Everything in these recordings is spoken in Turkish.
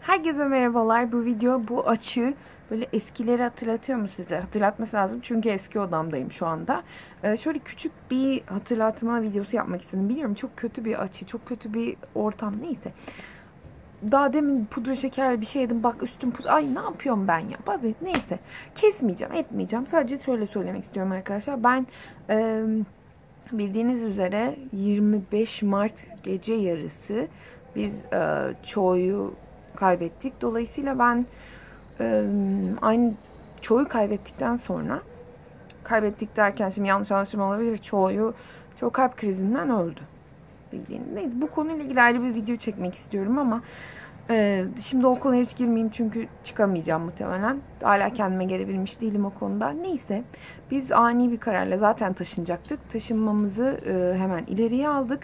Herkese merhabalar. Bu video bu açı böyle eskileri hatırlatıyor mu size? Hatırlatması lazım çünkü eski odamdayım şu anda. Ee, şöyle küçük bir hatırlatma videosu yapmak istedim. Biliyorum çok kötü bir açı, çok kötü bir ortam neyse. Daha demin pudra şekerli bir şey yedim. Bak üstüm pudra. Ay ne yapıyorum ben ya? Bazı neyse. Kesmeyeceğim, etmeyeceğim. Sadece şöyle söylemek istiyorum arkadaşlar. Ben e, bildiğiniz üzere 25 Mart gece yarısı biz e, çoğuyu kaybettik. Dolayısıyla ben e, aynı çoğu kaybettikten sonra kaybettik derken şimdi yanlış anlaşılma olabilir. Çoğuyu çoğu kalp krizinden öldü. Bildiğiniz. Neyse bu konuyla ilgili ayrı bir video çekmek istiyorum ama e, şimdi o konuya hiç girmeyeyim çünkü çıkamayacağım muhtemelen. Hala kendime gelebilmiş değilim o konuda. Neyse biz ani bir kararla zaten taşınacaktık. Taşınmamızı e, hemen ileriye aldık.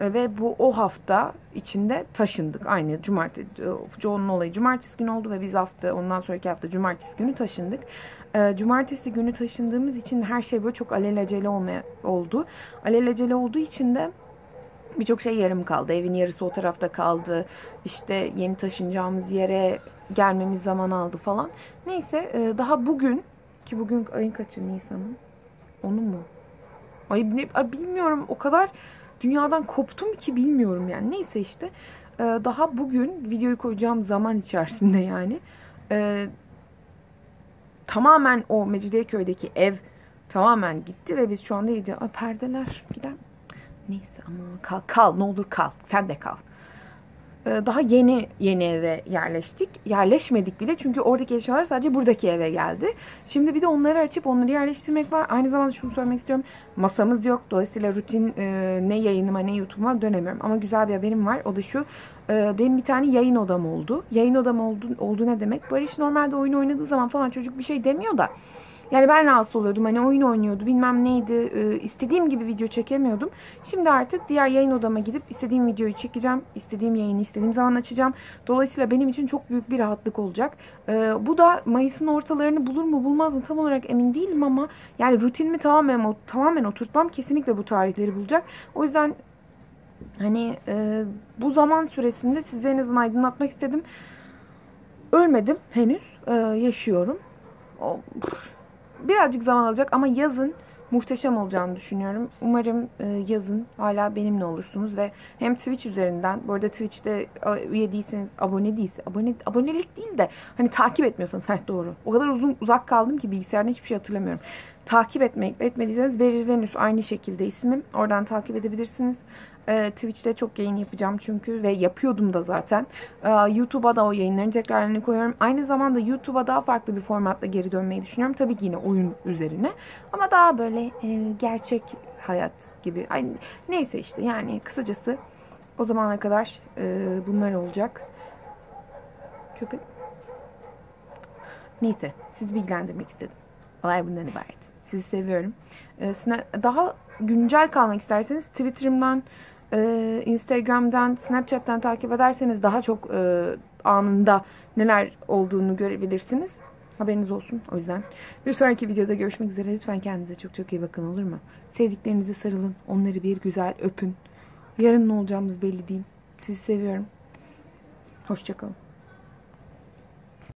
Ve bu o hafta içinde taşındık. Aynı cumartesi, John'un olayı cumartesi günü oldu ve biz hafta ondan sonraki hafta cumartesi günü taşındık. Cumartesi günü taşındığımız için her şey böyle çok alelacele olmaya, oldu. Alelacele olduğu için de birçok şey yarım kaldı. Evin yarısı o tarafta kaldı. İşte yeni taşınacağımız yere gelmemiz zaman aldı falan. Neyse daha bugün ki bugün ayın kaçı Nisan'ın? Onu mu? Ay ne, bilmiyorum o kadar dünyadan koptum ki bilmiyorum yani. Neyse işte e, daha bugün videoyu koyacağım zaman içerisinde yani e, tamamen o Mecidiyeköy'deki ev tamamen gitti ve biz şu anda iyice perdeler gider. Neyse ama kal, kal ne olur kal. Sen de kal. Ee, daha yeni yeni eve yerleştik. Yerleşmedik bile çünkü oradaki eşyalar sadece buradaki eve geldi. Şimdi bir de onları açıp onları yerleştirmek var. Aynı zamanda şunu söylemek istiyorum. Masamız yok. Dolayısıyla rutin e, ne yayınıma ne YouTube'uma dönemiyorum. Ama güzel bir haberim var. O da şu. E, benim bir tane yayın odam oldu. Yayın odam oldu, oldu ne demek? Barış normalde oyun oynadığı zaman falan çocuk bir şey demiyor da yani ben rahatsız oluyordum. Hani oyun oynuyordu bilmem neydi. E, istediğim gibi video çekemiyordum. Şimdi artık diğer yayın odama gidip istediğim videoyu çekeceğim. istediğim yayını istediğim zaman açacağım. Dolayısıyla benim için çok büyük bir rahatlık olacak. E, bu da Mayıs'ın ortalarını bulur mu bulmaz mı tam olarak emin değilim ama yani rutinimi tamamen tamamen oturtmam kesinlikle bu tarihleri bulacak. O yüzden hani e, bu zaman süresinde size en azından aydınlatmak istedim. Ölmedim henüz. Yaşıyorum. O, birazcık zaman alacak ama yazın muhteşem olacağını düşünüyorum. Umarım e, yazın hala benimle olursunuz ve hem Twitch üzerinden, bu arada Twitch'te üye değilseniz, abone değilse, abone, abonelik değil de hani takip etmiyorsanız, evet doğru. O kadar uzun uzak kaldım ki bilgisayarda hiçbir şey hatırlamıyorum. Takip etmek etmediyseniz Beril Venüs aynı şekilde ismim. Oradan takip edebilirsiniz. Ee, Twitch'te çok yayın yapacağım çünkü ve yapıyordum da zaten. Ee, YouTube'a da o yayınların tekrarlarını koyuyorum. Aynı zamanda YouTube'a daha farklı bir formatla geri dönmeyi düşünüyorum. Tabii ki yine oyun üzerine. Ama daha böyle e, gerçek hayat gibi. Neyse işte yani kısacası o zamana kadar e, bunlar olacak. Köpek. Neyse siz bilgilendirmek istedim. Olay bundan ibaret. Sizi seviyorum. Ee, daha güncel kalmak isterseniz Twitter'ımdan, e, Instagram'dan, Snapchat'ten takip ederseniz daha çok e, anında neler olduğunu görebilirsiniz. Haberiniz olsun o yüzden. Bir sonraki videoda görüşmek üzere. Lütfen kendinize çok çok iyi bakın olur mu? Sevdiklerinize sarılın. Onları bir güzel öpün. Yarın ne olacağımız belli değil. Sizi seviyorum. Hoşçakalın.